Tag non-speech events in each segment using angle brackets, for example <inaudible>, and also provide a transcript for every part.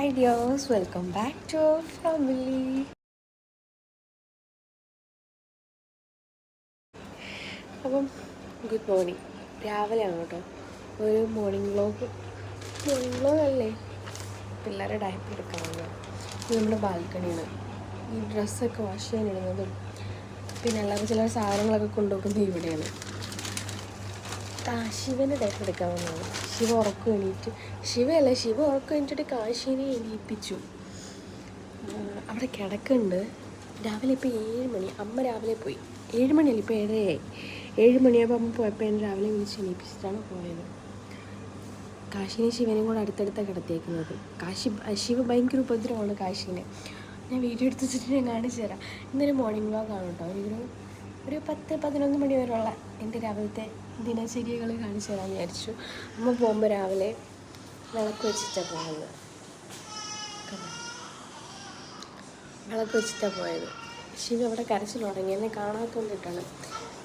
Hi dears welcome back to family അപ്പം good morning രാവിലെയാണ് കേട്ടോ. ഒരു മോർണിംഗ് വ്ലോഗ് മോർണിംഗ് വ്ലോഗ് അല്ലേ? പിള്ളേരെ ഡയപ്പ് എടുക്കാവുന്ന നമ്മുടെ ബാൽക്കണിയാണ്. ഈ ഡ്രസ്സൊക്കെ വാഷ് ചെയ്യാനിടുന്നതും പിന്നെ അല്ലാതെ ചില സാധനങ്ങളൊക്കെ കൊണ്ടുവെക്കുന്നത് ഇവിടെയാണ്. കാശിവന് ഡയപ്പ് എടുക്കാവുന്നതാണ് ശിവ ഉറക്കം എണീറ്റ് ശിവയല്ല ശിവ ഉറക്കം എണീറ്റിട്ട് കാശിനെ എണീപ്പിച്ചു. അവിടെ കിടക്കുന്നുണ്ട് രാവിലെ ഇപ്പോൾ ഏഴ് മണി അമ്മ രാവിലെ പോയി. ഏഴ് മണിയല്ല ഇപ്പോൾ ഏഴരയായി. ഏഴ് മണിയാകുമ്പോൾ അമ്മ പോയപ്പോൾ എന്നെ രാവിലെ വിളിച്ച് എണീപ്പിച്ചിട്ടാണ് പോയത്. കാശിനെയും ശിവനെയും കൂടെ അടുത്തടുത്താണ് കിടത്തിയേക്കുന്നത്. കാശി ശിവ ഭയങ്കര ഉപദ്രവമാണ് കാശിനെ. ഞാൻ വീഡിയോ എടുത്ത് വെച്ചിട്ട് ഞാൻ കാണിച്ചു തരാം. ഇന്നൊരു മോർണിംഗ് വ്ലോഗാണ് കേട്ടോ. ഒരു ഒരു പത്ത് പതിനൊന്ന് മണി വരെയുള്ള എന്റെ രാവിലത്തെ ദിനചര്യകൾ കാണിച്ചു തരാമെന്ന് വിചാരിച്ചു. അമ്മ പോകുമ്പോൾ രാവിലെ വിളക്ക് വെച്ചിട്ടാണ് പോകുന്നത്? വിളക്ക് വെച്ചിട്ടാണ് പോയത്. ശിവ അവിടെ കരച്ചിൽ തുടങ്ങി. എന്നെ കാണാത്തോണ്ടിട്ടാണ്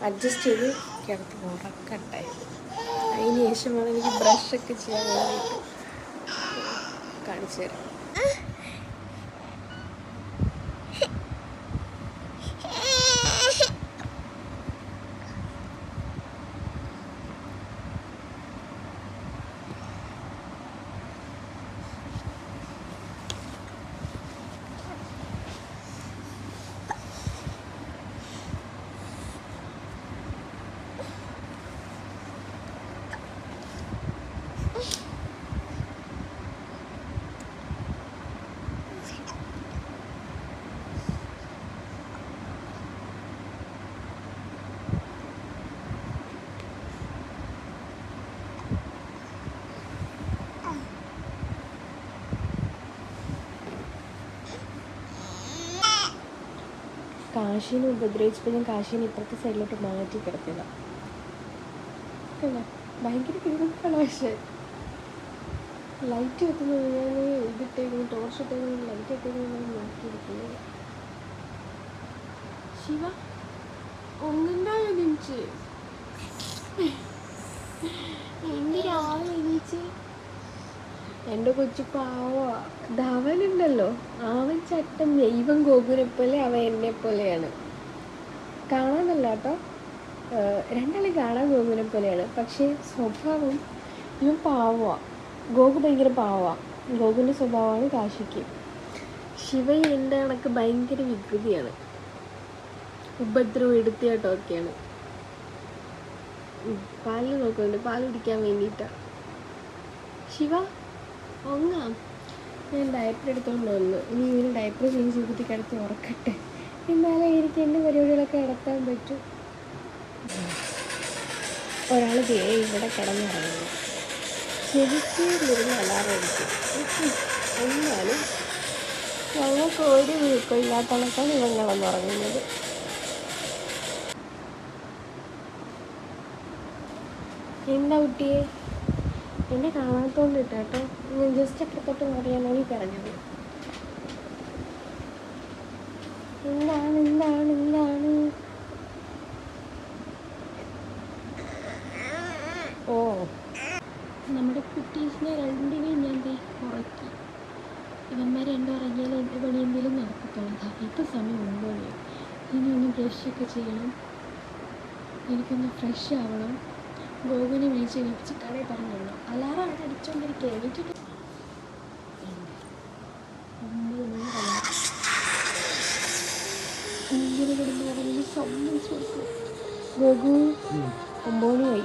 അഡ്ജസ്റ്റ് ചെയ്ത് കിടത്തി ഉറക്കട്ടായത് അതിന് ശേഷമാണ് എനിക്ക് ബ്രഷൊക്കെ ചെയ്യാൻ വേണ്ടിയിട്ട് കാണിച്ചു തരാം കാശിനെ ഉപദ്രവിച്ചപ്പോൾ ഞാൻ കാശിനെ ഇപ്പുറത്തെ സൈഡിലോട്ട് മാറ്റി കിടത്തിയതാണ് ഭയങ്കര കിടക്കാണ് പക്ഷേ. ലൈറ്റ് കത്തുന്നത് ഞാൻ ഇതിട്ടേക്കുന്നു ടോർച്ച് ഇട്ടേക്കുന്നു ലൈറ്റ് ഇട്ടേക്കുന്നു നോക്കിയിരിക്കുന്നത് ശിവ ഒന്നുണ്ടായോ നിമിച്ച് രാവിലെ എണീച്ച്? എന്റെ കൊച്ചു പാവ ധവനുണ്ടല്ലോ. അവൻ ചട്ടം ദൈവം ഗോകുനെ പോലെ അവൻ എന്നെ പോലെയാണ്. കാണാനല്ല കേട്ടോ രണ്ടാളും കാണാൻ ഗോകുനെ പോലെയാണ്. പക്ഷേ സ്വഭാവം ഇവൻ പാവ ഗോകു ഭയങ്കര പാവ ഗോകുവിന്റെ സ്വഭാവമാണ് കാശിക്ക്. ശിവ എന്റെ കണക്ക് ഭയങ്കര വികൃതിയാണ്. ഉപദ്രവം എടുത്തിയാട്ടോ ഒക്കെയാണ് പാൽ നോക്കുന്നുണ്ട്. പാൽ കുടിക്കാൻ വേണ്ടിയിട്ടാണ് ശിവ ഒങ്ങാം ഞാൻ ഡയപ്പർ എടുത്തുകൊണ്ട് വന്നു. ഇനി ഇവന് ഡയപ്പർ ചേഞ്ച് ചെയ്തിട്ട് കിടത്തി ഉറക്കട്ടെ. എന്നാലേ എനിക്ക് എന്റെ പരിപാടികളൊക്കെ നടത്താൻ പറ്റൂ. ഒരാൾ ദേ ഇവിടെ കിടന്നിറങ്ങുന്നു. ശരിക്കും ഉം. എന്നാലും ഞങ്ങൾക്ക് ഒരു വീക്കം ഇല്ലാത്തണക്കാണ് ഇവൻ കിടന്നുറങ്ങുന്നത്. എന്താ കുട്ടിയെ? എന്നെ കാണാത്തോണ്ട് കേട്ടോ ഞാൻ ജസ്റ്റ് അപ്പുറത്തോട്ട് മാറിയാലാണ് ഈ പറഞ്ഞത്. എന്താണ് എന്താണ് എന്താണ്? ഓ. നമ്മുടെ കുട്ടീസിനെ രണ്ടിനെയും ഞാൻ ഉറക്കി. ഇവന്മാർ രണ്ടും ഇറങ്ങിയാൽ എന്റെ പണി എന്തെങ്കിലും നടക്കത്തുള്ളൂ. ഇപ്പം സമയം ഉണ്ടോ ഇനി ഒന്ന് ബ്രഷൊക്കെ ചെയ്യണം. എനിക്കൊന്ന് ഫ്രഷ് ആവണം. ഗോകുവിനെ വിളിച്ച് കടയിൽ പറഞ്ഞുള്ളൂ അലാറം അവിടെ അടിച്ചുകൊണ്ടിരിക്കുക മണിയായി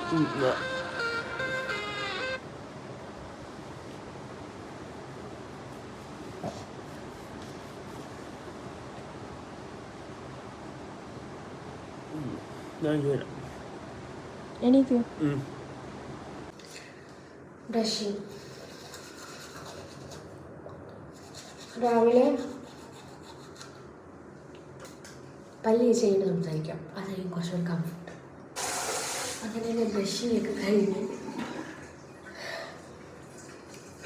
ഞാൻ വരാം. എണീക്കൂ രാവിലെ പല്ല് ചെയ്യുന്നത് സംസാരിക്കാം. അതായിരിക്കും കുറച്ചുകൂടി കംഫർട്ട് അങ്ങനെ ഞാൻ ബ്രഷിങ്ങൊക്കെ കഴിഞ്ഞ്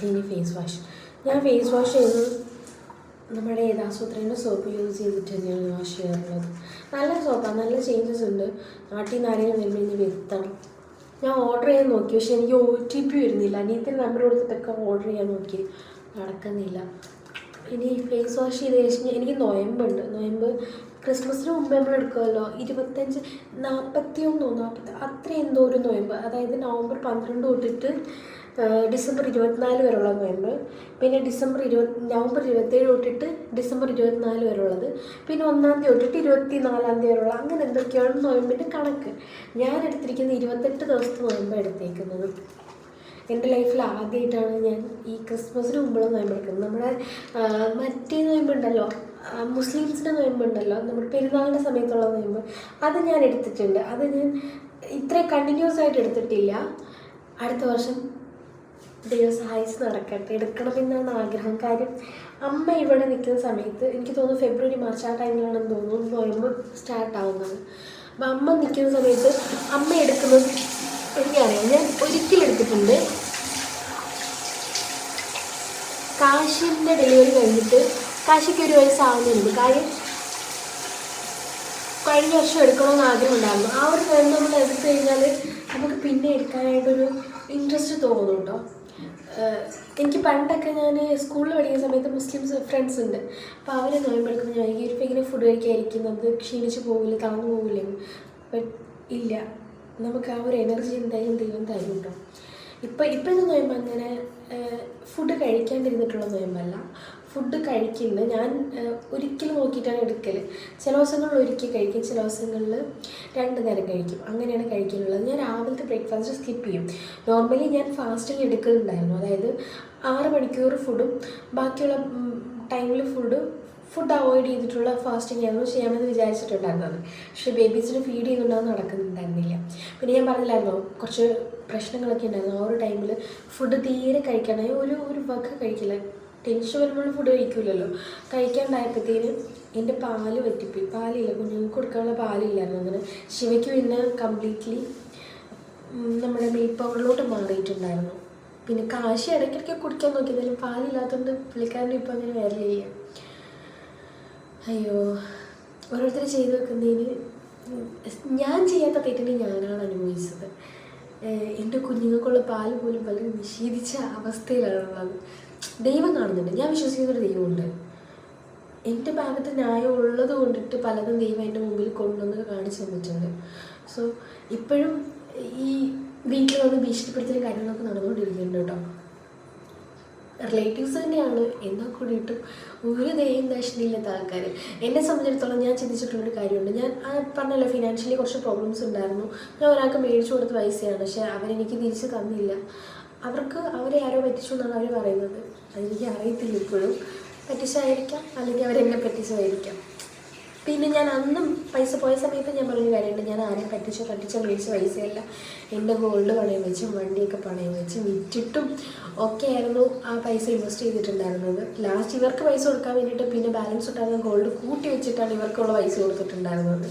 ഇനി ഫേസ് വാഷ് ഞാൻ ഫേസ് വാഷ് ചെയ്ത് നമ്മുടെ ഏതാസൂത്രേന്റെ സോപ്പ് യൂസ് ചെയ്തിട്ട് തന്നെയാണ് വാഷ് ചെയ്യാറുള്ളത്. നല്ല സോപ്പാണ് നല്ല ചേഞ്ചസ് ഉണ്ട്. നാട്ടിൽ നിന്ന് ആരെങ്കിലും വരുമ്പോൾ ഇനി വരുത്തണം. ഞാൻ ഓർഡർ ചെയ്യാൻ നോക്കി പക്ഷെ എനിക്ക് ഒ ടി പി വരുന്നില്ല. അനിയത്തിന്റെ നമ്പർ കൊടുത്തിട്ടൊക്കെ ഓർഡർ ചെയ്യാൻ നോക്കി. നടക്കുന്നില്ല. ഇനി ഫേസ് വാഷ് ചെയ്ത് കഴിഞ്ഞാൽ എനിക്ക് നോയമ്പുണ്ട്. നൊയമ്പ് ക്രിസ്മസിന് മുമ്പ് നമ്മൾ എടുക്കുമല്ലോ ഇരുപത്തഞ്ച് നാൽപ്പത്തി ഒന്നോ നാൽപ്പത്തി അത്ര എന്തോ ഒരു നൊയമ്പ്. അതായത് നവംബർ പന്ത്രണ്ട് തൊട്ടിട്ട് ഡിസംബർ ഇരുപത്തിനാല് വരെയുള്ള നൊയമ്പ് പിന്നെ ഡിസംബർ ഇരുപത്തി നവംബർ ഇരുപത്തേഴ് തൊട്ടിട്ട് ഡിസംബർ ഇരുപത്തിനാല് വരെയുള്ളത്. പിന്നെ ഒന്നാം തീയതി തൊട്ടിട്ട് ഇരുപത്തി നാലാം തീയതി വരെയുള്ള അങ്ങനെ എന്തൊക്കെയാണ് നൊയമ്പിന്റെ കണക്ക്. ഞാൻ എടുത്തിരിക്കുന്ന ഇരുപത്തെട്ട് ദിവസത്തെ നൊയമ്പ് എടുത്തേക്കുന്നത്. എന്റെ ലൈഫിൽ ആദ്യമായിട്ടാണ് ഞാൻ ഈ ക്രിസ്മസിന് മുമ്പുള്ള നോയമ്പെടുക്കുന്നത് നമ്മുടെ മറ്റേ നോയമ്പുണ്ടല്ലോ മുസ്ലിംസിന്റെ നോയമ്പുണ്ടല്ലോ നമ്മുടെ പെരുന്നാളിന്റെ സമയത്തുള്ള നോയമ്പ് അത് ഞാൻ എടുത്തിട്ടുണ്ട്. അത് ഞാൻ ഇത്ര കണ്ടിന്യൂസ് ആയിട്ട് എടുത്തിട്ടില്ല. അടുത്ത വർഷം ദൈവം സഹായിച്ച് നടക്കട്ടെ എടുക്കണമെന്നാണ് ആഗ്രഹം. കാര്യം അമ്മ ഇവിടെ നിൽക്കുന്ന സമയത്ത് എനിക്ക് തോന്നുന്നു ഫെബ്രുവരി മാർച്ച് ആ ടൈമിലാണെന്ന് തോന്നുന്നു നോയമ്പ് സ്റ്റാർട്ട് ആവുന്നത്. അപ്പം അമ്മ നിൽക്കുന്ന സമയത്ത് അമ്മ എടുക്കുന്നത് എനിക്കറിയാം ഞാൻ ഒരിക്കലും എടുത്തിട്ടുണ്ട് കാശിന്റെ ഡെലിവറി കഴിഞ്ഞിട്ട് കാശിക്ക് ഒരു വയസ്സാവുന്നുണ്ട്. കാര്യം കഴിഞ്ഞ വർഷം എടുക്കണമെന്ന് ആഗ്രഹം ഉണ്ടായിരുന്നു ആ ഒരു ടൈം നമ്മൾ എടുത്തു കഴിഞ്ഞാൽ നമുക്ക് പിന്നെ എടുക്കാനായിട്ടൊരു ഇൻട്രസ്റ്റ് തോന്നും എനിക്ക് പണ്ടൊക്കെ ഞാൻ സ്കൂളിൽ പഠിക്കുന്ന സമയത്ത് മുസ്ലിംസ് ഫ്രണ്ട്സ് ഉണ്ട്. അപ്പോൾ അവരെ നോയമ്പെടുക്കുമ്പോൾ ഞാൻ ഈ ഒരു ഇങ്ങനെ ഫുഡ് കഴിക്കായിരിക്കും നമുക്ക് ക്ഷീണിച്ച് പോകില്ല തളർന്നു പോകില്ലേ ബട്ട് ഇല്ല. നമുക്ക് ആ ഒരു എനർജി എന്തായാലും ദൈവം തരും കേട്ടോ ഇപ്പം ഇപ്പോഴത്തെ നോയമ്പ് അങ്ങനെ ഫുഡ് കഴിക്കാണ്ടിരുന്നിട്ടുള്ള നോയമ്പല്ല. ഫുഡ് കഴിക്കുന്നത് ഞാൻ ഒരിക്കൽ നോക്കിയിട്ടാണ് എടുക്കൽ ചില ദിവസങ്ങളിൽ ഒരിക്കൽ കഴിക്കും. ചില ദിവസങ്ങളിൽ രണ്ട് നേരം കഴിക്കും. അങ്ങനെയാണ് കഴിക്കാനുള്ളത്. ഞാൻ രാവിലത്തെ ബ്രേക്ക്ഫാസ്റ്റ് സ്കിപ്പ് ചെയ്യും. നോർമലി ഞാൻ ഫാസ്റ്റിംഗ് എടുക്കുന്നുണ്ടായിരുന്നു അതായത് ആറ് മണിക്കൂർ ഫുഡും ബാക്കിയുള്ള ടൈമിൽ ഫുഡ് ഫുഡ് അവോയ്ഡ് ചെയ്തിട്ടുള്ള ഫാസ്റ്റിംഗ് ആയിരുന്നു ചെയ്യാമെന്ന് വിചാരിച്ചിട്ടുണ്ടായിരുന്നത്. പക്ഷെ ബേബീസിന് ഫീഡ് ചെയ്യുന്നുണ്ടോ നടക്കുന്നുണ്ടായിരുന്നില്ല. പിന്നെ ഞാൻ പറഞ്ഞില്ലായിരുന്നോ? കുറച്ച് പ്രശ്നങ്ങളൊക്കെ ഉണ്ടായിരുന്നു. ആ ഒരു ടൈമിൽ ഫുഡ് തീരെ കഴിക്കണേ ഒരു ഒരു വക കഴിക്കില്ല ടെൻഷൻ വരുമ്പോൾ ഫുഡ് കഴിക്കില്ലല്ലോ കഴിക്കാണ്ടായപ്പോഴത്തേനും എന്റെ പാൽ പറ്റിപ്പോയി പാലില്ല കുഞ്ഞുങ്ങൾക്ക് കൊടുക്കാനുള്ള പാലില്ലായിരുന്നു അങ്ങനെ. ശിവയ്ക്ക് പിന്നെ കംപ്ലീറ്റ്ലി നമ്മുടെ മിൽക്ക് പൗഡറിലോട്ട് മാറിയിട്ടുണ്ടായിരുന്നു. പിന്നെ കാശി ഇടയ്ക്കിടയ്ക്ക് കുടിക്കാൻ നോക്കിയതായാലും പാലില്ലാത്തതുകൊണ്ട് പുള്ളിക്കാരനും ഇപ്പം അങ്ങനെ വരലില്ല. അയ്യോ ഓരോരുത്തർ ചെയ്തു വെക്കുന്നതിന് ഞാൻ ചെയ്യാത്ത തെറ്റിന് ഞാനാണ് അനുഭവിച്ചത്. എന്റെ കുഞ്ഞുങ്ങൾക്കുള്ള പാൽ പോലും പലരും നിഷേധിച്ച അവസ്ഥയിലാണുള്ളത്. ദൈവം കാണുന്നുണ്ട്. ഞാൻ വിശ്വസിക്കുന്നൊരു ദൈവമുണ്ട്. എന്റെ ഭാഗത്ത് ന്യായം ഉള്ളത് കൊണ്ടിട്ട് പലതും ദൈവം എന്റെ മുമ്പിൽ കൊണ്ടുവന്ന് കാണിച്ചു തന്നിട്ടുണ്ട്. സോ ഇപ്പോഴും ഈ വീട്ടിൽ വന്ന് ഭീഷണിപ്പെടുത്തലും കാര്യങ്ങളൊക്കെ നടന്നുകൊണ്ടിരിക്കുന്നുണ്ട് കേട്ടോ. റിലേറ്റീവ്സ് തന്നെയാണ്. എന്നാൽ കൂടിയിട്ടും ഒരു ദൈവം ദക്ഷിണയില്ലാത്ത ആൾക്കാർ എന്നെ സംബന്ധിച്ചിടത്തോളം ഞാൻ ചിന്തിച്ചിട്ടുള്ള ഒരു കാര്യമുണ്ട്. ഞാൻ പറഞ്ഞല്ലോ ഫിനാൻഷ്യലി കുറച്ച് പ്രോബ്ലംസ് ഉണ്ടായിരുന്നു. ഞാൻ ഒരാൾക്ക് മേടിച്ചു കൊടുത്ത പൈസയാണ്. പക്ഷേ അവരെനിക്ക് തിരിച്ച് തന്നില്ല. അവർക്ക് അവരെ ആരോ പറ്റിച്ചു എന്നാണ് അവർ പറയുന്നത്. അതെനിക്ക് അറിയത്തില്ല ഇപ്പോഴും. പറ്റിച്ചായിരിക്കാം അല്ലെങ്കിൽ അവരെന്നെ പറ്റിച്ചതായിരിക്കാം. പിന്നെ ഞാൻ അന്നും പൈസ പോയ സമയത്ത് ഞാൻ പറഞ്ഞ കാര്യമുണ്ട്. ഞാൻ ആരെയും പറ്റിച്ചോ തട്ടിച്ചോ മേടിച്ച പൈസയല്ല. എന്റെ ഗോൾഡ് പണയം വെച്ചും വണ്ടിയൊക്കെ പണയം വെച്ചും വിറ്റിട്ടും ഒക്കെ ആയിരുന്നു ആ പൈസ ഇൻവെസ്റ്റ് ചെയ്തിട്ടുണ്ടായിരുന്നത്. ലാസ്റ്റ് ഇവർക്ക് പൈസ കൊടുക്കാൻ വേണ്ടിയിട്ട് പിന്നെ ബാലൻസ് ഉണ്ടായിരുന്ന ഗോൾഡ് കൂട്ടി വെച്ചിട്ടാണ് ഇവർക്കുള്ള പൈസ കൊടുത്തിട്ടുണ്ടായിരുന്നത്.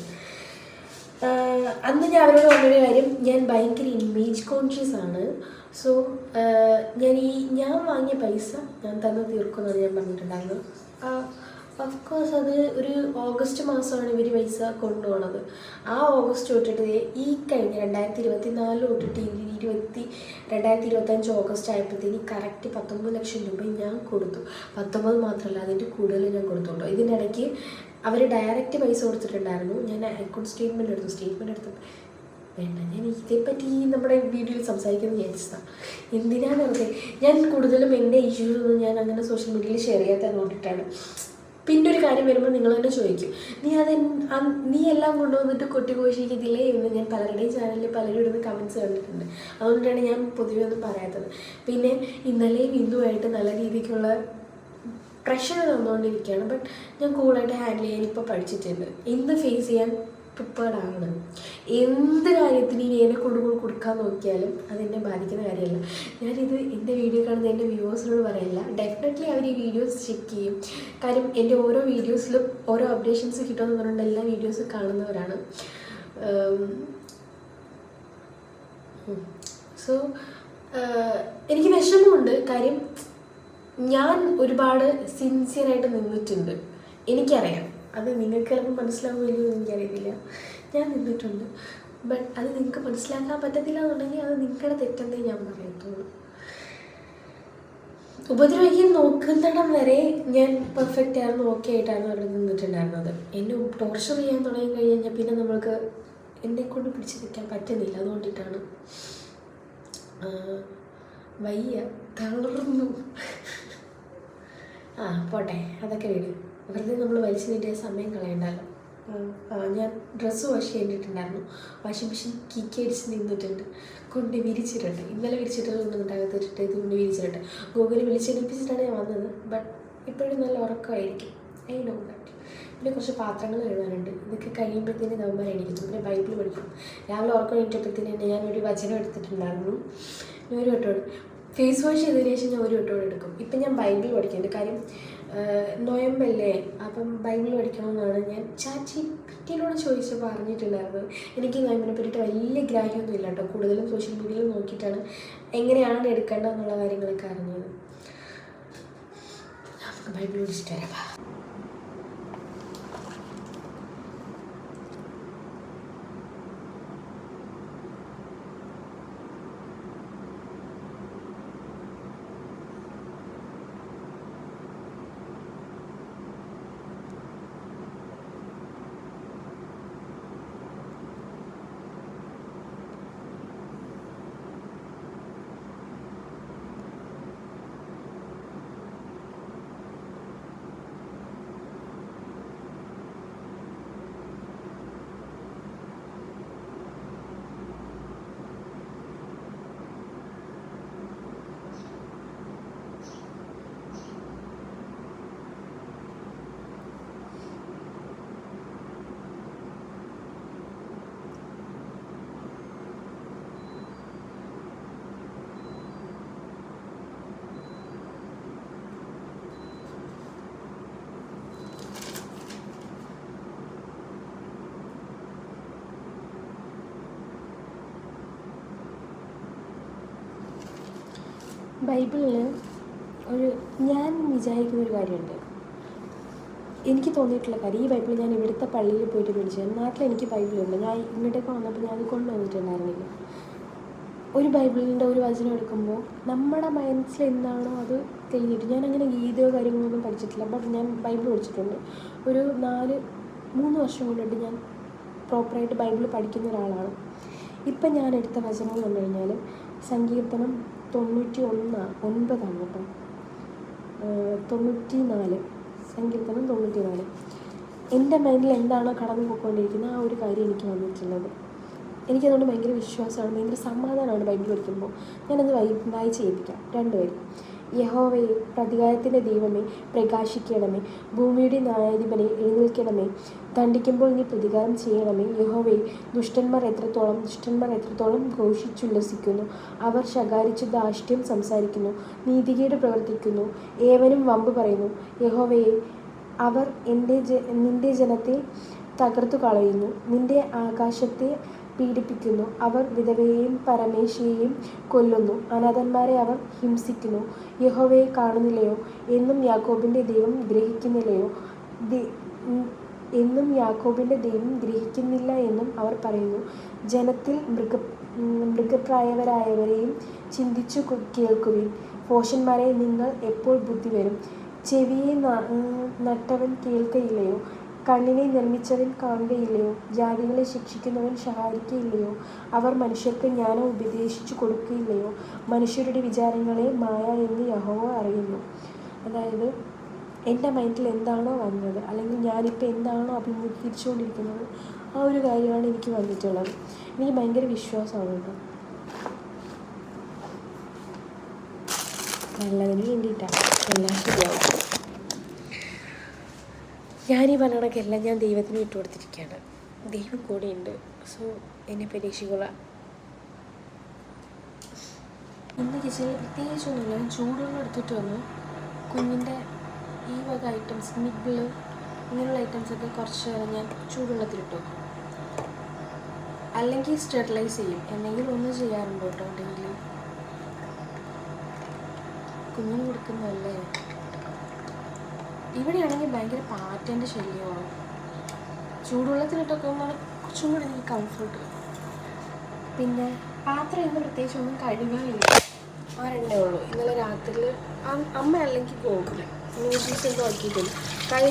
അന്ന് ഞാൻ അവരോട് പറഞ്ഞൊരു കാര്യം. ഞാൻ ഭയങ്കര ഇമേജ് കോൺഷ്യസ് ആണ്. സോ ഞാൻ ഈ ഞാൻ വാങ്ങിയ പൈസ ഞാൻ തന്നെ തീർക്കുമെന്നാണ് ഞാൻ പറഞ്ഞിട്ടുണ്ടായിരുന്നത്. ഓഫ് കോഴ്സ് അത് ഒരു ഓഗസ്റ്റ് മാസമാണ് ഇവർ പൈസ കൊണ്ടുപോണത്. ആ ഓഗസ്റ്റ് തൊട്ടിട്ട് ഈ കഴിഞ്ഞ രണ്ടായിരത്തി ഇരുപത്തി നാല് തൊട്ടിട്ട് ഇരുപത്തി രണ്ടായിരത്തി ഇരുപത്തഞ്ച് ഓഗസ്റ്റ് ആയപ്പോഴത്തേക്ക് കറക്റ്റ് പത്തൊമ്പത് ലക്ഷം രൂപ ഞാൻ കൊടുത്തു. പത്തൊമ്പത് മാത്രമല്ല അതിന്റെ കൂടുതൽ ഞാൻ കൊടുത്തുണ്ടോ ഇടയ്ക്ക് അവർ ഡയറക്റ്റ് പൈസ കൊടുത്തിട്ടുണ്ടായിരുന്നു. ഞാൻ അക്കൗണ്ട് സ്റ്റേറ്റ്മെന്റ് എടുത്തു. സ്റ്റേറ്റ്മെന്റ് എടുത്തു വേണ്ട ഞാൻ ഇതേപ്പറ്റി നമ്മുടെ വീഡിയോയിൽ സംസാരിക്കുന്നത് വിചാരിച്ചതാണ് എന്തിനാണ് വെറുതെ? ഞാൻ കൂടുതലും എന്റെ ഇഷ്യൂസ് ഒന്നും ഞാൻ അങ്ങനെ സോഷ്യൽ മീഡിയയിൽ ഷെയർ ചെയ്യാത്തത് കൊണ്ടിട്ടാണ് പിന്നെ ഒരു കാര്യം വരുമ്പോൾ നിങ്ങൾ തന്നെ ചോദിക്കും. നീ അത് നീ എല്ലാം കൊണ്ടുവന്നിട്ട് കൊട്ടി കോശിക്കത്തില്ലേ എന്ന് ഞാൻ പലരുടെയും ചാനലിൽ പലരും ഇടുന്ന കമൻസ് കണ്ടിട്ടുണ്ട്. അതുകൊണ്ടാണ് ഞാൻ പൊതുവെ ഒന്നും പറയാത്തത്. പിന്നെ ഇന്നലെയും ഇന്നുമായിട്ട് നല്ല രീതിക്കുള്ള പ്രഷർ തന്നുകൊണ്ടിരിക്കുകയാണ് ബട്ട് ഞാൻ കൂളായിട്ട് ഹാൻഡിൽ ചെയ്യാൻ ഇപ്പോൾ പഠിച്ചിട്ടുണ്ട്. എന്ത് ഫേസ് ചെയ്യാൻ പ്രിപ്പേർഡ് ആണ്? എന്ത് കാര്യത്തിന് ഇനി എന്നെ കൊണ്ട് കൊടുക്കാൻ നോക്കിയാലും അതെന്നെ ബാധിക്കുന്ന കാര്യമല്ല. ഞാനിത് എന്റെ വീഡിയോ കാണുന്ന എന്റെ വ്യൂവേഴ്സിനോട് പറയില്ല. ഡെഫിനറ്റ്ലി അവർ ഈ വീഡിയോസ് ചെക്ക് ചെയ്യും. കാര്യം എന്റെ ഓരോ വീഡിയോസിലും ഓരോ അപ്ഡേഷൻസ് കിട്ടുമെന്ന് പറഞ്ഞുകൊണ്ട് എല്ലാ വീഡിയോസും കാണുന്നവരാണ്. സോ എനിക്ക് വിഷമമുണ്ട്. കാര്യം ഞാൻ ഒരുപാട് സിൻസിയറായിട്ട് നിന്നിട്ടുണ്ട്. എനിക്കറിയാം. അത് നിങ്ങൾക്ക് ചിലപ്പോൾ മനസ്സിലാവുമല്ലോ എന്ന് എനിക്കറിയത്തില്ല. ഞാൻ നിന്നിട്ടുണ്ട്. ബട്ട് അത് നിങ്ങൾക്ക് മനസ്സിലാക്കാൻ പറ്റത്തില്ല എന്നുണ്ടെങ്കിൽ അത് നിങ്ങളുടെ തെറ്റെന്നേ ഞാൻ പറയത്തുള്ളൂ. ഉപദ്രവിക്കാൻ നോക്കുന്നിടം വരെ ഞാൻ പെർഫെക്റ്റ് ആയിരുന്നു ഓക്കെ ആയിട്ടാണ് അവിടെ നിന്നിട്ടുണ്ടായിരുന്നത്. എന്നെ ടോർച്ചർ ചെയ്യാൻ തുടങ്ങി കഴിഞ്ഞാൽ പിന്നെ നമ്മൾക്ക് എന്നെ കൊണ്ട് പിടിച്ച് നിൽക്കാൻ പറ്റുന്നില്ല. അതുകൊണ്ടിട്ടാണ് വയ്യ തളർന്നു. ആ പോട്ടെ. അതൊക്കെ വരും വെറുതെ നമ്മൾ വലിച്ചു നീട്ടിയ സമയം കളയണ്ടല്ലോ. ഞാൻ ഡ്രസ്സ് വാഷ് ചെയ്തിട്ടുണ്ടായിരുന്നു. വാഷിംഗ് മെഷീൻ കിക്കടിച്ച് നിന്നിട്ടുണ്ട്. കൊണ്ട് വിരിച്ചിട്ടുണ്ട്. ഇന്നലെ വിരിച്ചിട്ടൊന്നും ഉണ്ടാകത്തിട്ട് ഇത് കൊണ്ട് വിരിച്ചിട്ടുണ്ട്. ഗൂഗിളിൽ വിളിച്ചെടുപ്പിച്ചിട്ടാണ് ഞാൻ വന്നത്. ബട്ട് ഇപ്പോഴും നല്ല ഉറക്കമായിരിക്കും. ഐ നോ ദാറ്റ് പിന്നെ കുറച്ച് പാത്രങ്ങൾ കഴുകാനുണ്ട്. ഇതൊക്കെ കഴിയുമ്പോഴത്തേന് നവംബർ എണീക്കുന്നു പിന്നെ ബൈബിൾ പഠിക്കും. രാവിലെ ഉറക്കം എണീറ്റപ്പോഴത്തേന് തന്നെ ഞാൻ ഒരു വചനം എടുത്തിട്ടുണ്ടായിരുന്നു. ഒരു വട്ടം. ഫേസ് വാഷ് ചെയ്തതിന് ശേഷം ഞാൻ ഒരു വട്ടം എടുക്കും. ഇപ്പം ഞാൻ ബൈബിൾ പഠിക്കുന്നുണ്ട് കാര്യം നോയമ്പല്ലേ? അപ്പം ബൈബിൾ പഠിക്കണമെന്നാണ് ഞാൻ ചാച്ചി പിറ്റീനോട് ചോദിച്ച് പറഞ്ഞിട്ടുണ്ടായിരുന്നത് എനിക്ക് നോയമ്പിനെ പറ്റിയിട്ട് വലിയ ഗ്രാഹ്യമൊന്നും ഇല്ല കേട്ടോ. കൂടുതലും സോഷ്യൽ മീഡിയയിൽ നോക്കിയിട്ടാണ് എങ്ങനെയാണ് എടുക്കേണ്ടതെന്നുള്ള കാര്യങ്ങളൊക്കെ അറിഞ്ഞത്. നമുക്ക് ബൈബിൾ പഠിച്ചിട്ട് വരാം വാ. ബൈബിളിൽ ഒരു ഞാൻ വിചാരിക്കുന്ന ഒരു കാര്യമുണ്ട്. എനിക്ക് തോന്നിയിട്ടുള്ള കാര്യം ഈ ബൈബിൾ ഞാൻ ഇവിടുത്തെ പള്ളിയിൽ പോയിട്ട് മേടിച്ചത് നാട്ടിൽ എനിക്ക് ബൈബിളുണ്ട്. ഞാൻ ഇങ്ങോട്ടേക്ക് വന്നപ്പോൾ ഞാൻ അത് കൊണ്ടുവന്നിട്ടുണ്ടായിരുന്നില്ല ഒരു ബൈബിളിന്റെ ഒരു വചനം എടുക്കുമ്പോൾ നമ്മുടെ മനസ്സിൽ എന്താണോ അത് കഴിഞ്ഞിട്ട് ഞാൻ അങ്ങനെ ഗീതയോ കാര്യങ്ങളൊന്നും പഠിച്ചിട്ടില്ല. ബട്ട് ഞാൻ ബൈബിൾ പഠിച്ചിട്ടുണ്ട്. ഒരു നാല് മൂന്ന് വർഷം കൊണ്ടിട്ട് ഞാൻ പ്രോപ്പറായിട്ട് ബൈബിൾ പഠിക്കുന്ന ഒരാളാണ്. ഇപ്പം ഞാൻ എടുത്ത വചനം എന്ന് പറഞ്ഞു കഴിഞ്ഞാൽ സങ്കീർത്തനം തൊണ്ണൂറ്റി ഒന്ന് ഒൻപതാണ് കേട്ടോ. തൊണ്ണൂറ്റി നാല് സങ്കീർത്തനം തൊണ്ണൂറ്റി നാല് എന്റെ മൈൻഡിൽ എന്താണോ കടന്നു പോയിക്കൊണ്ടിരിക്കുന്നത് ആ ഒരു കാര്യം എനിക്ക് വന്നിട്ടുള്ളത്. എനിക്കതുകൊണ്ട് ഭയങ്കര വിശ്വാസമാണ് ഭയങ്കര സമാധാനമാണ് ബൈബിൾ പഠിക്കുമ്പോൾ. ഞാനത് വായി വായിച്ച് ഏൽപ്പിക്കാം രണ്ടുപേരും യഹോവയെ പ്രതികാരത്തിന്റെ ദൈവമേ പ്രകാശിക്കണമേ. ഭൂമിയുടെ ന്യായാധിപനെ എഴുന്നേൽക്കണമേ. ദണ്ഡിക്കുമ്പോൾ നീ പ്രതികാരം ചെയ്യണമേ. യഹോവയെ ദുഷ്ടന്മാർ എത്രത്തോളം ദുഷ്ടന്മാർ എത്രത്തോളം ഘോഷിച്ചുല്ലസിക്കുന്നു. അവർ ശകാരിച്ച് ദാഷ്ട്യം സംസാരിക്കുന്നു. നീതികേട് പ്രവർത്തിക്കുന്നു. ഏവനും വമ്പ് പറയുന്നു. യഹോവയെ അവർ എന്റെ ജ നിന്റെ ജനത്തെ തകർത്തു കളയുന്നു നിന്റെ ആകാശത്തെ പീഡിപ്പിക്കുന്നു. അവർ വിധവയെയും പരമേശിയെയും കൊല്ലുന്നു. അനാഥന്മാരെ അവർ ഹിംസിക്കുന്നു. യഹോവയെ കാണുന്നില്ലയോ? എന്നും യാക്കോബിന്റെ ദൈവം ഗ്രഹിക്കുന്നില്ലയോ? എന്നും യാക്കോബിന്റെ ദൈവം ഗ്രഹിക്കുന്നില്ല എന്നും അവർ പറയുന്നു. ജനത്തിൽ മൃഗ മൃഗപ്രായവരായവരെയും ചിന്തിച്ചു കേൾക്കുവിൻ. ഭോഷന്മാരെ നിങ്ങൾ എപ്പോൾ ബുദ്ധി വരും ചെവിയെ നട്ടവൻ കേൾക്കയില്ലയോ? കണ്ണിനെ നിർമ്മിച്ചവൻ കാണുകയില്ലയോ? ജാതികളെ ശിക്ഷിക്കുന്നവൻ ശഹാരിക്കുകയില്ലയോ അവർ മനുഷ്യർക്ക് ജ്ഞാനം ഉപദേശിച്ചു കൊടുക്കുകയില്ലയോ? മനുഷ്യരുടെ വിചാരങ്ങളെ മായ എന്ന് യഹോവ അറിയുന്നു. അതായത് എന്റെ മൈൻഡിൽ എന്താണോ വന്നത് അല്ലെങ്കിൽ ഞാനിപ്പോൾ എന്താണോ അഭിമുഖീകരിച്ചുകൊണ്ടിരിക്കുന്നത് ആ ഒരു കാര്യമാണ് എനിക്ക് വന്നിട്ടുള്ളത്. എനിക്ക് ഭയങ്കര വിശ്വാസമാണ് കേട്ടോ നല്ലതിന് വേണ്ടിയിട്ടാണ്. എല്ലാം ശരിയാവും ഞാനീ പറഞ്ഞ കണക്കെല്ലാം ഞാൻ ദൈവത്തിന് വിട്ടുകൊടുത്തിരിക്കുകയാണ്. ദൈവം കൂടെയുണ്ട്. സോ എന്നെ പരീക്ഷിക്കുക. ഇന്ന് കിച്ചണിൽ പ്രത്യേകിച്ചൊന്നുമില്ല. ഞാൻ ചൂടുവെള്ളം എടുത്തിട്ട് വന്നു. കുഞ്ഞിന്റെ ഈ വക ഐറ്റംസ് നിബിൾ ഇങ്ങനെയുള്ള ഐറ്റംസൊക്കെ കുറച്ച് നേരം ഞാൻ ചൂടുവെള്ളത്തിലിട്ടു അല്ലെങ്കിൽ സ്റ്റെറിലൈസ് ചെയ്യും. എന്തെങ്കിലും ഒന്ന് ചെയ്യാറുണ്ട് കേട്ടോ ഡെയിലി? കുഞ്ഞിന് കൊടുക്കുന്നതല്ലേ? ഇവിടെയാണെങ്കിൽ ഭയങ്കര പാറ്റേന്റെ ശല്യമാണ്. ചൂടുവെള്ളത്തിലിട്ടൊക്കെ ഒന്നാണ് കുറച്ചും കൂടി എനിക്ക് കംഫർട്ട് പിന്നെ പാത്രം ഇന്ന് പ്രത്യേകിച്ച് ഒന്നും കഴുകാനില്ല. ആ രണ്ടേ ഉള്ളൂ. ഇന്നലെ രാത്രി രാത്രിയിൽ അമ്മ അല്ലെങ്കിൽ ഗോകുല. ന്യൂഡിൽസ് ഒന്നും ആക്കിയിട്ടില്ല.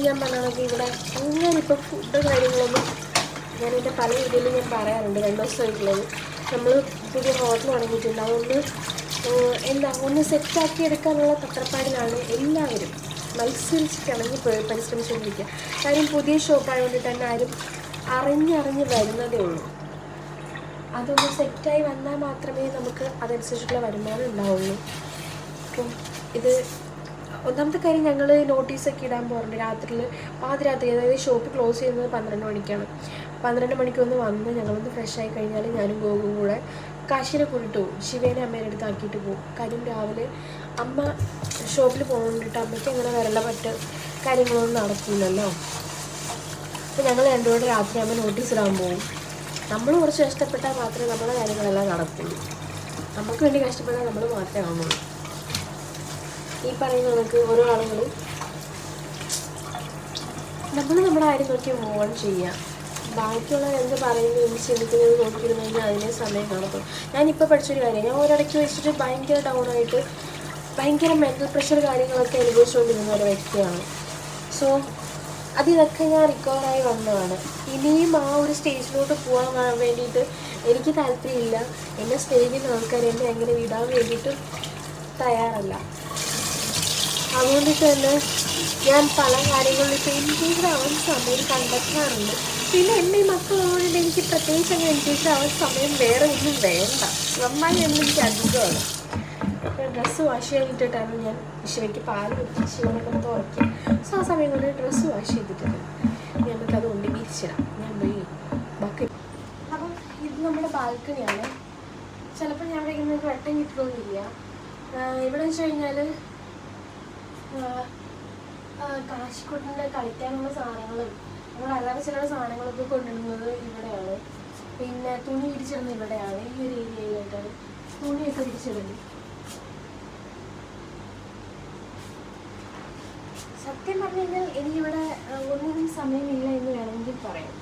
ഞാൻ പറഞ്ഞാണെങ്കിൽ ഇവിടെ അങ്ങനെ ഇപ്പോൾ ഫുഡ് കാര്യങ്ങളൊന്നും ഞാൻ പല രീതിയിലും ഞാൻ പറയാറുണ്ട്. രണ്ട് ദിവസമായിട്ടുള്ളത്. നമ്മൾ പുതിയ ഹോട്ടൽ തുടങ്ങിയിട്ടുണ്ട് അതുകൊണ്ട് എന്താ ഒന്ന് സെറ്റാക്കി എടുക്കാനുള്ള തത്രപ്പാടിലാണ് എല്ലാവരും. മത്സരിച്ചിട്ടിണങ്ങി പ- പരിശ്രമിച്ചുകൊണ്ടിരിക്കുക. കാര്യം പുതിയ ഷോപ്പായതുകൊണ്ട് തന്നെ ആരും അറിഞ്ഞറിഞ്ഞ് വരുന്നതേ ഉള്ളൂ. അതൊന്ന് സെറ്റായി വന്നാൽ മാത്രമേ നമുക്ക് അതനുസരിച്ചുള്ള വരുമാനം ഉണ്ടാവുള്ളൂ. അപ്പം ഇത് ഒന്നാമത്തെ കാര്യം ഞങ്ങൾ നോട്ടീസൊക്കെ ഇടാൻ പോകാറുണ്ട്. രാത്രിയിൽ പാതിരാത്രി അതായത് ഷോപ്പ് ക്ലോസ് ചെയ്യുന്നത് പന്ത്രണ്ട് മണിക്കാണ്. പന്ത്രണ്ട് മണിക്കൊന്ന് വന്ന് ഞങ്ങളൊന്ന് ഫ്രഷ് ആയി കഴിഞ്ഞാൽ ഞാനും ഗോകും കൂടെ കാശിനെ കൊണ്ടിട്ട് പോകും ശിവേനെ അമ്മേനെ അടുത്ത് ആക്കിയിട്ട് പോകും കാര്യം രാവിലെ അമ്മ ഷോപ്പിൽ പോകുന്നുണ്ട് അമ്മയ്ക്ക് അങ്ങനെ വരല മറ്റ് കാര്യങ്ങളൊന്നും നടക്കില്ലല്ലോ അപ്പോൾ ഞങ്ങൾ രണ്ടുപേരും രാത്രി ആകുമ്പോൾ നോട്ടീസിടാൻ പോകും നമ്മൾ കുറച്ച് കഷ്ടപ്പെട്ടാൽ മാത്രമേ നമ്മുടെ കാര്യങ്ങളെല്ലാം നടക്കുള്ളൂ. നമുക്ക് വേണ്ടി കഷ്ടപ്പെട്ടാൽ നമ്മൾ മാത്രമേ ആവുന്നുള്ളൂ. ഈ പറയുന്ന നമുക്ക് ഓരോ ആളുകൾ നമ്മൾ നമ്മുടെ കാര്യം നോക്കി ഓൺ ചെയ്യുക ബാക്കിയുള്ളവർ എന്ത് പറയുന്നു എന്ത് ചിന്തിക്കുന്നത് നോക്കിയിരുന്നു കഴിഞ്ഞാൽ അതിനെ സമയം കാണത്തുള്ളൂ. ഞാനിപ്പോൾ പഠിച്ചൊരു കാര്യം ഞാൻ ഒരിടയ്ക്ക് വെച്ചിട്ട് ഭയങ്കര ഡൗൺ ആയിട്ട് ഭയങ്കര മെന്റൽ പ്രഷർ കാര്യങ്ങളൊക്കെ അനുഭവിച്ചുകൊണ്ടിരുന്ന ഒരു വ്യക്തിയാണ്. സോ അതിതൊക്കെ ഞാൻ റിക്കവറായി വന്നതാണ്. ഇനിയും ആ ഒരു സ്റ്റേജിലോട്ട് പോകാൻ വേണ്ടിയിട്ട് എനിക്ക് താല്പര്യമില്ല. എന്നെ സ്നേഹിക്കുന്ന ആൾക്കാർ എന്നെ അങ്ങനെ വിടാൻ വേണ്ടിയിട്ട് തയ്യാറല്ല. അതുകൊണ്ടിട്ട് തന്നെ ഞാൻ പല കാര്യങ്ങളിലും ഇപ്പോൾ എൻഗേജ്ഡ് ആവാൻ സമയം കണ്ടെത്താറുണ്ട്. പിന്നെ എന്റെ ഈ മക്കളോട് എനിക്ക് പ്രത്യേകിച്ച് അങ്ങനെ എൻഗേജ്ഡ് ആവാൻ സമയം വേറെ ഒന്നും വേണ്ട. നന്നായി എന്ന് എനിക്ക് അധികമാണ് ഡ്രസ്സ് വാഷ് ചെയ്തിട്ടാണ് ഞാൻ ശിവയ്ക്ക് പാൽ വെച്ച് ശിവനെ തുറക്കുക സോ ആ സമയം കൊണ്ട് ഡ്രസ്സ് വാഷ് ചെയ്തിട്ടുണ്ട്. ഞമ്മക്കത് കൊണ്ട് വിരിച്ചിടാം. ഞാൻ പോയി ബാക്കി അപ്പം ഇത് നമ്മുടെ ബാൽക്കണിയാണ്. ചിലപ്പോൾ ഞാൻ നിങ്ങൾക്ക് വെട്ടം കിട്ടണമെന്നില്ല ഇവിടെ വെച്ച് കഴിഞ്ഞാൽ കാശിക്കുട്ടിന്റെ കളിക്കാനുള്ള സാധനങ്ങളും നമ്മൾ അല്ലാതെ ചില സാധനങ്ങളൊക്കെ കൊണ്ടുവരുന്നത് ഇവിടെയാണ്. പിന്നെ തുണി വിരിച്ചിടുന്നത് ഇവിടെയാണ്. ഈ ഒരു ഏരിയയിലായിട്ടാണ് തുണിയൊക്കെ വിരിച്ചിടുന്നത് സത്യം കഴിഞ്ഞാൽ എനിക്കിവിടെ ഒന്നിനും സമയമില്ല എന്ന് വേണമെങ്കിൽ പറയാം.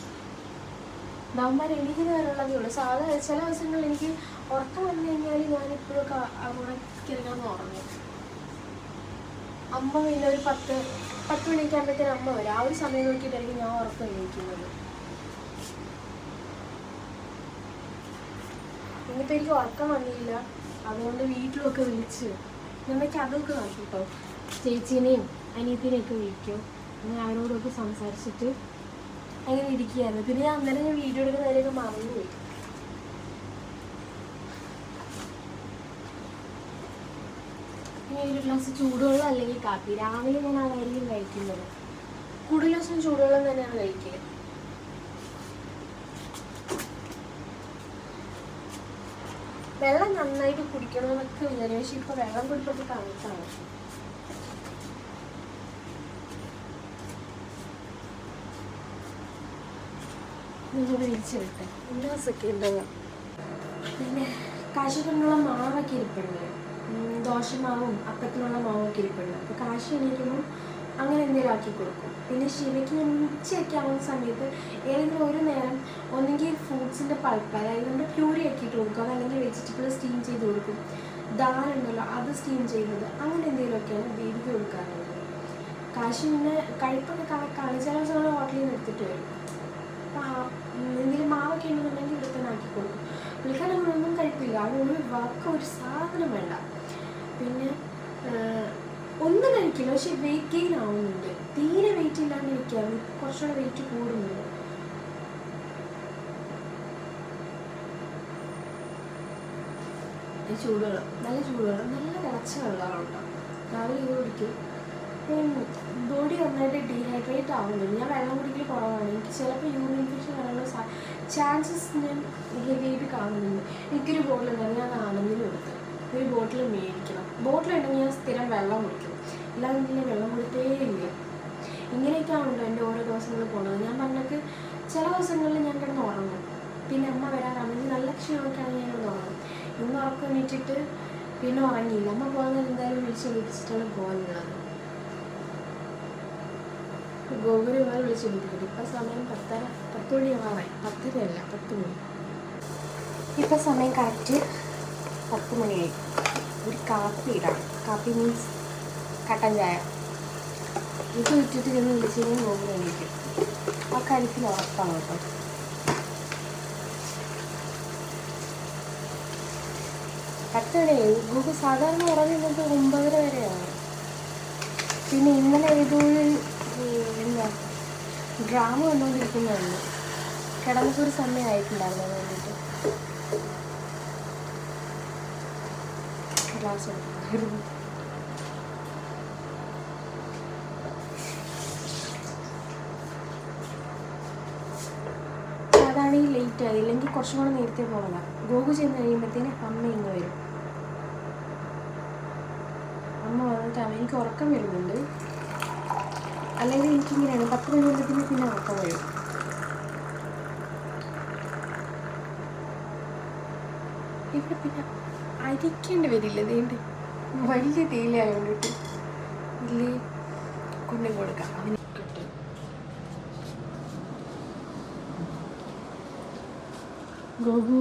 നവംബർ എണീക്കുന്ന വരെയുള്ളതേ ഉള്ളൂ. സാധാരണ ചില ദിവസങ്ങളിൽ എനിക്ക് ഉറക്കം വന്നു കഴിഞ്ഞാൽ ഞാനിപ്പോഴൊക്കെ കിടക്കാൻ ഉറങ്ങും അമ്മ ഇല്ല ഒരു പത്ത് പത്ത് മണിയൊക്കെ അമ്മ വരും. ആ ഒരു സമയം നോക്കിയിട്ടായിരിക്കും ഞാൻ ഉറക്കം എണീക്കുന്നത്. ഇന്നിപ്പോൾ എനിക്ക് ഉറക്കം വന്നില്ല. അതുകൊണ്ട് വീട്ടിലൊക്കെ വിളിച്ച്. നമ്മൾക്ക് അതൊക്കെ നോക്കി കേട്ടോ ചേച്ചീനെയും അനിയത്തിനെയൊക്കെ വിളിക്കും. അങ്ങനെ അവരോടൊക്കെ സംസാരിച്ചിട്ട് അങ്ങനെ ഇരിക്കുകയായിരുന്നു. പിന്നെ ഞാൻ അന്നേരം ഞാൻ വീഡിയോ എടുക്കുന്ന കാര്യമൊക്കെ മറന്നുപോയി പിന്നെ ഒരു ഗ്ലാസ് ചൂടുവെള്ളം അല്ലെങ്കിൽ കാപ്പി. രാവിലെ ഞാൻ അതായിരിക്കും കഴിക്കുന്നത്. കൂടുതൽ ദിവസം ചൂടുവെള്ളം തന്നെയാണ് കഴിക്കുക വെള്ളം നന്നായിട്ട് കുടിക്കണമെന്നൊക്കെ വിചാരിക്കും പക്ഷെ ഇപ്പൊ വെള്ളം കുടിപ്പൊക്കെ കണക്കാണ് വിരിച്ചെടുത്തെ ഉല്ലാസൊക്കെ ഉണ്ടാവുക പിന്നെ കാശി കൊണ്ടുള്ള മാവൊക്കെ ഇരിപ്പുണ്ട് ദോശമാവും അപ്പത്തിനുള്ള മാവൊക്കെ ഇരിപ്പുണ്ട് അപ്പോൾ കാശി എണീക്കുമ്പോൾ അങ്ങനെ എന്തെങ്കിലും ആക്കി കൊടുക്കും. പിന്നെ ശിവയ്ക്ക് ഞാൻ ഉച്ചയൊക്കെ ആവുന്ന സമയത്ത് ഏതെങ്കിലും ഒരു നേരം ഒന്നെങ്കിൽ ഫ്രൂട്ട്സിന്റെ പൾപ്പ് അതായത് നമ്മൾ പ്യൂരി ആക്കിയിട്ട് കൊടുക്കും. അതല്ലെങ്കിൽ വെജിറ്റബിൾ സ്റ്റീം ചെയ്ത് കൊടുക്കും. ദാൽ അത് സ്റ്റീം ചെയ്യുന്നത്. അങ്ങനെ എന്തെങ്കിലുമൊക്കെയാണ് ബേബിക്ക് കൊടുക്കാറുള്ളത്. കാശി പിന്നെ കഴിപ്പൊക്കെ കണക്കാണ് ചില ദിവസങ്ങൾ ഹോട്ടലിൽ നിന്ന് എടുത്തിട്ട് വരും. അപ്പം ആ, ഉം, എന്തെങ്കിലും മാവൊക്കെ ഉണ്ടെന്നുണ്ടെങ്കിൽ ഇവിടെ തന്നെ ആക്കി കൊടുക്കും. പുള്ളിക്കാരൻ അങ്ങനെയൊന്നും കഴിപ്പില്ല. അവിടെ ഒരു വാക്ക് ഒരു സാധനം വേണ്ട. പിന്നെ ഒന്നും കഴിക്കില്ല. പക്ഷെ വെയിറ്റ് ഗെയിൻ ആവുന്നുണ്ട്. തീരെ വെയിറ്റ് ഇല്ലാണ്ട് ഇരിക്കുകയാണ് കുറച്ചുകൂടെ വെയിറ്റ് കൂടുന്നുണ്ട്. ചൂടുവെള്ളം. നല്ല ചൂടുവെള്ളം. നല്ല തിളച്ച വെള്ളമാണ് കേട്ടോ. രാവിലെ ഇത് കുടിക്കും. ബോഡി നന്നായിട്ട് ഡീഹൈഡ്രേറ്റ് ആവുന്നുണ്ട്. ഞാൻ വെള്ളം കുടിക്കൽ കുറവാണ്. എനിക്ക് ചിലപ്പോൾ യൂറിൻ ഇൻഫെക്ഷൻ വരാനുള്ള ചാൻസസ് ഞാൻ ഹെവിയായിട്ട് കാണുന്നുണ്ട്. എനിക്കൊരു ബോട്ടിൽ ഉണ്ടെങ്കിൽ ഞാൻ ആണെങ്കിലും എടുത്ത് ഒരു ബോട്ടിൽ മേടിക്കണം. ബോട്ടിൽ ഉണ്ടെങ്കിൽ ഞാൻ സ്ഥിരം വെള്ളം കുടിക്കും. ഇല്ലാതെ ഞാൻ വെള്ളം കുടിക്കേ ഇല്ല. ഇങ്ങനെയൊക്കെ ആണല്ലോ എന്റെ ഓരോ ദിവസങ്ങളിൽ പോകുന്നത്. ഞാൻ പറഞ്ഞിട്ട് ചില ദിവസങ്ങളിൽ ഞാൻ കിടന്ന് ഉറങ്ങും. പിന്നെ അമ്മ വരാറാണെങ്കിൽ നല്ല ക്ഷീണമൊക്കെയാണ് ഞാൻ കിടന്ന് ഉറങ്ങും. ഇന്ന് ഉറക്കം എണീറ്റിട്ട് പിന്നെ ഉറങ്ങിയില്ല. അമ്മ പോകുന്നത് എന്തായാലും വിളിച്ച് വിളിച്ചിട്ടാണ് പോകാനുള്ളത്. ഇവരെ വിളിച്ച് വിളിക്കുന്നത് ഇപ്പം സമയം പത്തര പത്ത് മണി ആവാറായി. പത്തരയല്ല പത്ത് മണി ഇപ്പം സമയം കറക്റ്റ് പത്ത് മണിയായി ഒരു കാപ്പി ഇടാം. കാപ്പി മീൻസ് കട്ടൻ ചായ. ഇത് ഇട്ടിട്ട് ചെന്ന് വിളിച്ചു കഴിഞ്ഞാൽ നോക്കി വിളിക്കും ആ കാര്യത്തിൽ ഉറപ്പാണ് കേട്ടോ. പത്ത് മണിയായി ഗൂഗിൾ സാധാരണ ഉറങ്ങുന്നത് ഒമ്പതര വരെയാണ്. പിന്നെ ഇന്നലെ ഏതോ എന്താ ഡ്രാമ കണ്ടുകൊണ്ടിരിക്കുന്നതാണ് കിടന്നപ്പോൾ ഒരു സമയമായിട്ടുണ്ടായിരുന്നു വേണ്ടിയിട്ട് ക്ലാസ് എടുത്തിട്ടുണ്ടായിരുന്നു അതാണ് ഈ ലേറ്റ് ആയി. ഇല്ലെങ്കിൽ കുറച്ചും കൂടെ നേരത്തെ പോകണം. ഗോകു ചെന്ന് കഴിയുമ്പോഴത്തേന് അമ്മ ഇങ്ങ് വരും. അമ്മ വന്നിട്ട് എനിക്ക് ഉറക്കം വരുന്നുണ്ട്. അല്ലെങ്കിൽ എനിക്കിങ്ങനെയാണ്. പത്ത് മണി പിന്നെ ഉറക്കം വരും. ഇവിടെ പിന്നെ അരിക്കേണ്ടി വരില്ല നീണ്ട് വലിയ തേയിലയായോണ്ടിട്ട് ഇല്ല? കൊണ്ടു കൊടുക്കാം. അവന് കിട്ടും. ഗോകു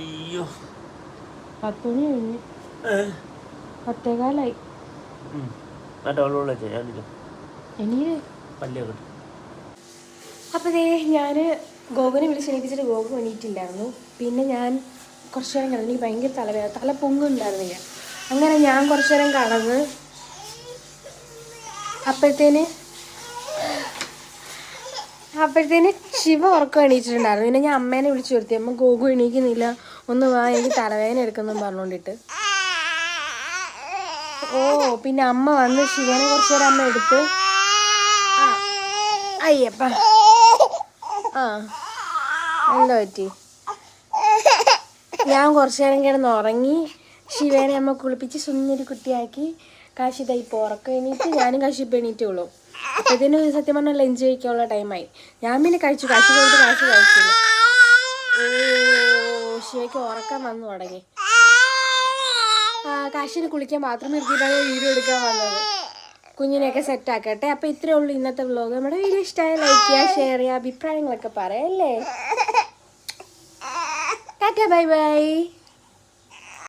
അയ്യോ. പത്ത് മണി കഴിഞ്ഞ് പത്തേകാലായി ഇനി അപ്പോൾ ദേ ഞാൻ ഗോകുനെ വിളിച്ച് എണീപ്പിച്ചിട്ട് ഗോകു എണീറ്റില്ലായിരുന്നു. പിന്നെ ഞാൻ കുറച്ച് നേരം കിടന്നു എനിക്ക് ഭയങ്കര തലവേദന തല പൊങ്ങുണ്ടായിരുന്നില്ല അങ്ങനെ ഞാൻ കുറച്ച് നേരം കടന്ന് അപ്പോഴത്തേന് അപ്പോഴത്തേന് ശിവ ഉറക്കം എണീറ്റിട്ടുണ്ടായിരുന്നു. പിന്നെ ഞാൻ അമ്മേനെ വിളിച്ചു വരുത്തി. അമ്മ ഗോകു എണീക്കുന്നില്ല. ഒന്ന് വാ എനിക്ക് തലവേദന എടുക്കുന്നു പറഞ്ഞുകൊണ്ടിട്ട് ഓ പിന്നെ അമ്മ വന്ന് ശിവനെ കുറച്ച് നേരം അമ്മ എടുത്ത്. അയ്യപ്പ. ആ എന്താ പറ്റി? ഞാൻ കുറച്ചു നേരം കിടന്ന് ഉറങ്ങി ശിവേനെ അമ്മ കുളിപ്പിച്ച് സുന്ദരി കുട്ടിയാക്കി. കാശി തൈ ഇപ്പോൾ ഉറക്കം എണീറ്റ് ഞാനും കാശി ഇപ്പം എണീറ്റുള്ളൂ ഇതിന് സത്യം പറഞ്ഞാൽ ലഞ്ച് കഴിക്കാനുള്ള ടൈമായി ഞാൻ പിന്നെ കഴിച്ചു കാശി പോയിട്ട് കാശി കഴിച്ചില്ല. ഓ ശിവയ്ക്ക് ഉറക്കം വന്നു തുടങ്ങി. കാശിനെ കുളിക്കാൻ മാത്രം നിർത്തിയിട്ടാണ് വീഡിയോ എടുക്കാൻ വന്നത്. കുഞ്ഞിനെയൊക്കെ സെറ്റ് ആക്കട്ടെ. അപ്പോൾ ഇത്രേ ഉള്ളൂ ഇന്നത്തെ വ്ലോഗ് നമ്മുടെ വീഡിയോ ഇഷ്ടമായ ലൈക്ക് ചെയ്യുക ഷെയർ ചെയ്യുക അഭിപ്രായങ്ങളൊക്കെ പറയല്ലേ <laughs> ടാറ്റ ബൈ ബൈ